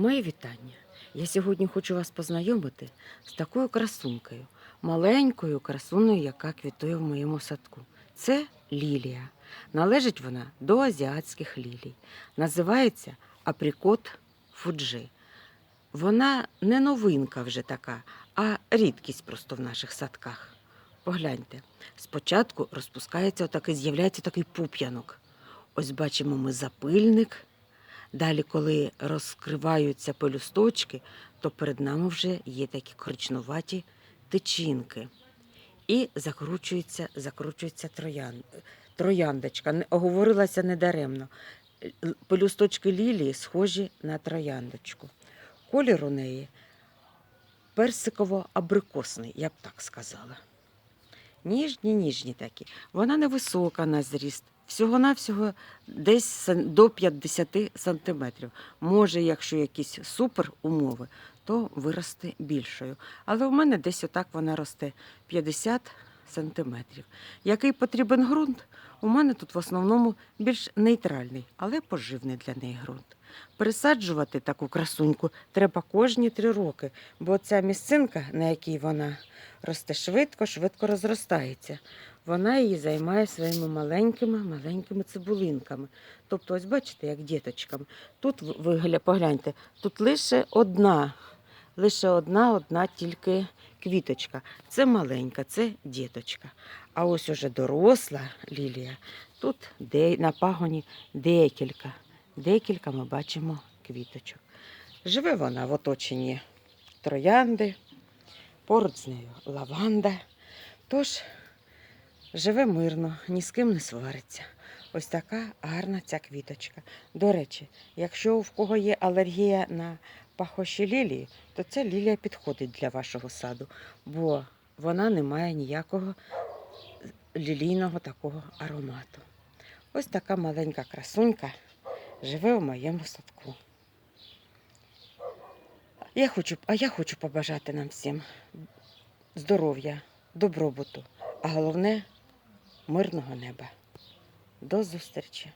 Мої вітання. Я сьогодні хочу вас познайомити з такою красункою, маленькою красуною, яка квітує в моєму садку. Це лілія. Належить вона до азіатських лілій. Називається априкот фуджи. Вона не новинка вже така, а рідкість просто в наших садках. Погляньте, спочатку розпускається отакий, з'являється такий пуп'янок. Ось бачимо ми запильник. Далі, коли розкриваються пелюсточки, то перед нами вже є такі коричнуваті тичинки. І закручується, закручується троян, трояндочка. Оговорилася недаремно. Пелюсточки лілії схожі на трояндочку. Колір у неї персиково-абрикосний, я б так сказала. Ніжні, ніжні такі. Вона невисока на зріст, всього-навсього десь до 50 сантиметрів. Може, якщо якісь супер умови, то виросте більшою. Але у мене десь отак вона росте 50 сантиметрів. Який потрібен ґрунт? У мене тут в основному більш нейтральний, але поживний для неї ґрунт. Пересаджувати таку красуньку треба кожні три роки, бо ця місцинка, на якій вона росте швидко, швидко розростається. Вона її займає своїми маленькими, маленькими цибулинками. Тобто, ось бачите, як діточками. Тут ви погляньте, тут лише одна, лише одна, одна тільки квіточка. Це маленька, це діточка. А ось уже доросла лілія. Тут на пагоні декілька. Декілька ми бачимо квіточок. Живе вона в оточенні троянди, поруч з нею лаванда. Тож живе мирно, ні з ким не свариться. Ось така гарна ця квіточка. До речі, якщо в кого є алергія на пахощі лілії, то ця лілія підходить для вашого саду, бо вона не має ніякого лілійного такого аромату. Ось така маленька красунька живе у моєму садку. Я хочу, а я хочу побажати нам всім здоров'я, добробуту, а головне мирного неба. До зустрічі!